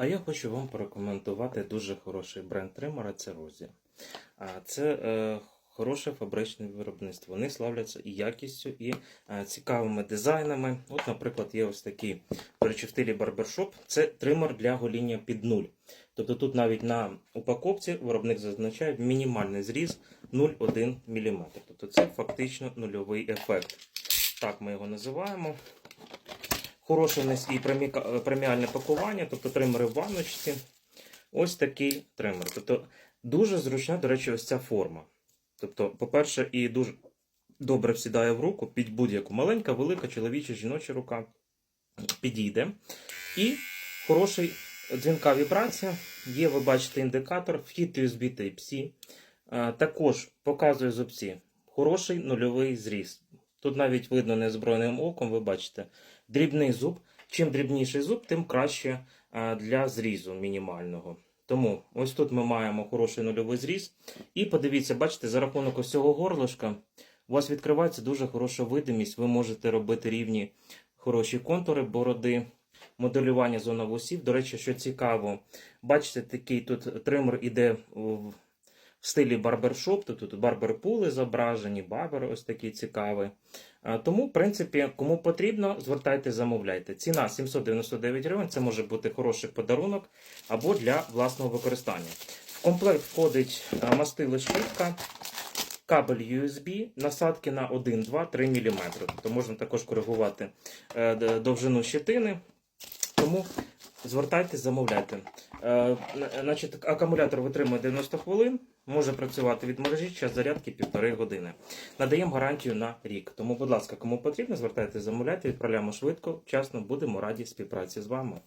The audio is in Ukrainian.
А я хочу вам порекомендувати дуже хороший бренд тримера це Розія. А це е, хороше фабричне виробництво. Вони славляться і якістю, і е, цікавими дизайнами. От, наприклад, є ось такий, в барбершоп. Це тример для гоління під нуль. Тобто тут навіть на упаковці виробник зазначає мінімальний зріз 0,1 мм. Тобто це фактично нульовий ефект. Так ми його називаємо. Хороше в і преміальне пакування, тобто тримери в ванночці. Ось такий тример. Тобто дуже зручна, до речі, ось ця форма. Тобто, по-перше, і дуже добре всідає в руку під будь-яку маленька, велика, чоловіча, жіноча рука підійде. І хороший дзвінка вібрація. Є, ви бачите, індикатор, вхід USB Type-C. Е, Також показує зубці. Хороший нульовий зріз. Тут навіть видно незброєним оком, ви бачите, дрібний зуб. Чим дрібніший зуб, тим краще е, для зрізу мінімального. Тому ось тут ми маємо хороший нульовий зріз. І подивіться, бачите, за рахунок ось цього горлышка у вас відкривається дуже хороша видимість. Ви можете робити рівні хороші контури бороди, моделювання зони вусів. До речі, що цікаво, бачите, такий тут тример іде в в стилі барбершоп, тобто тут барберпули зображені, барбер ось такий цікавий. Тому, в принципі, кому потрібно, звертайте, замовляйте. Ціна 799 гривень, це може бути хороший подарунок або для власного використання. В комплект входить а, мастило щітка, кабель USB, насадки на 1, 2, 3 мм. Тобто можна також коригувати е, довжину щитини. Тому звертайтесь, замовляйте. Е, Значить, акумулятор витримує 90 хвилин, може працювати від мережі, час зарядки 1,5 години. Надаємо гарантію на рік. Тому, будь ласка, кому потрібно, звертайтеся, замовляйте, відправляємо швидко, вчасно, будемо раді співпраці з вами.